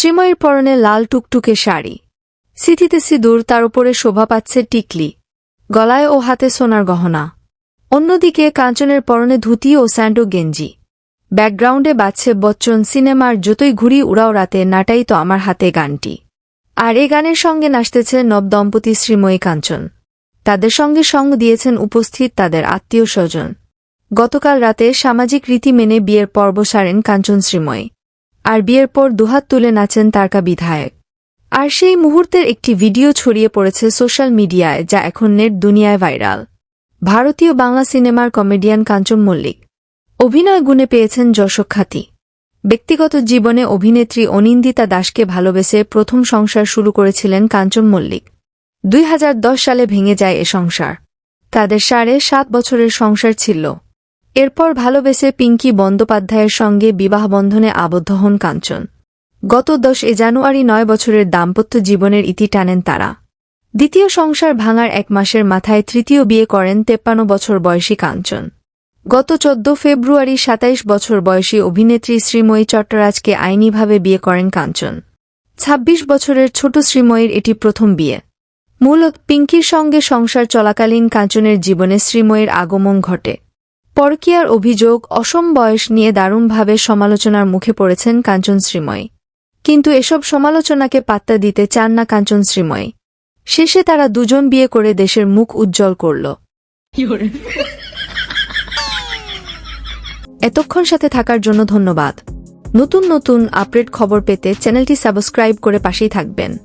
শ্রীময়ীর পরনে লাল টুকটুকে শাড়ি। সিথিতে সিঁদুর, তার উপরে শোভা পাচ্ছে টিকলি, গলায় ও হাতে সোনার গহনা। অন্যদিকে কাঞ্চনের পরনে ধুতি ও স্যান্ডো গেঞ্জি। ব্যাকগ্রাউন্ডে বাজছে বচ্চন সিনেমার যতই ঘুরি উড়াও রাতে, নাটাই তো আমার হাতে গানটি। আর এ গানের সঙ্গে নাচতেছে নব দম্পতি শ্রীময়ী কাঞ্চন। তাদের সঙ্গে সঙ্গ দিয়েছেন উপস্থিত তাদের আত্মীয় স্বজন। গতকাল রাতে সামাজিক রীতি মেনে বিয়ের পর্ব সারেন কাঞ্চন শ্রীময়ী। আর বিয়ের পর দুহাত তুলে নাচেন তারকা বিধায়ক। আর সেই মুহূর্তের একটি ভিডিও ছড়িয়ে পড়েছে সোশ্যাল মিডিয়ায়, যা এখন নেট দুনিয়ায় ভাইরাল। ভারতীয় বাংলা সিনেমার কমেডিয়ান কাঞ্চন মল্লিক। অভিনয় গুণে পেয়েছেন যশক খ্যাতি ব্যক্তিগত জীবনে অভিনেত্রী অনিন্দিতা দাসকে ভালোবেসে প্রথম সংসার শুরু করেছিলেন কাঞ্চন মল্লিক। দুই হাজার দশ সালে ভেঙে যায় এ সংসার। তাদের সাড়ে সাত বছরের সংসার ছিল। এরপর ভালোবেসে পিঙ্কি বন্দ্যোপাধ্যায়ের সঙ্গে বিবাহ বন্ধনে আবদ্ধ হন কাঞ্চন। গত দশ এ জানুয়ারি নয় বছরের দাম্পত্য জীবনের ইতি টানেন তারা। দ্বিতীয় সংসার ভাঙার এক মাসের মাথায় তৃতীয় বিয়ে করেন তেপ্পান্ন বছর বয়সী কাঞ্চন। গত চোদ্দ ফেব্রুয়ারি সাতাইশ বছর বয়সী অভিনেত্রী শ্রীময়ী চট্টরাজকে আইনিভাবে বিয়ে করেন কাঞ্চন। ২৬ বছরের ছোট শ্রীময়ীর এটি প্রথম বিয়ে। মূলত পিঙ্কির সঙ্গে সংসার চলাকালীন কাঞ্চনের জীবনে শ্রীময়ীর আগমন ঘটে। পরকীয়ার অভিযোগ অসম বয়স নিয়ে দারুণভাবে সমালোচনার মুখে পড়েছেন কাঞ্চন শ্রীময়ী। কিন্তু এসব সমালোচনাকে পাত্তা দিতে চান না কাঞ্চন শ্রীময়ী। শেষে তারা দুজন বিয়ে করে দেশের মুখ উজ্জ্বল করল। এতক্ষণ সাথে থাকার জন্য ধন্যবাদ। নতুন নতুন আপডেট খবর পেতে চ্যানেলটি সাবস্ক্রাইব করে পাশেই থাকবেন।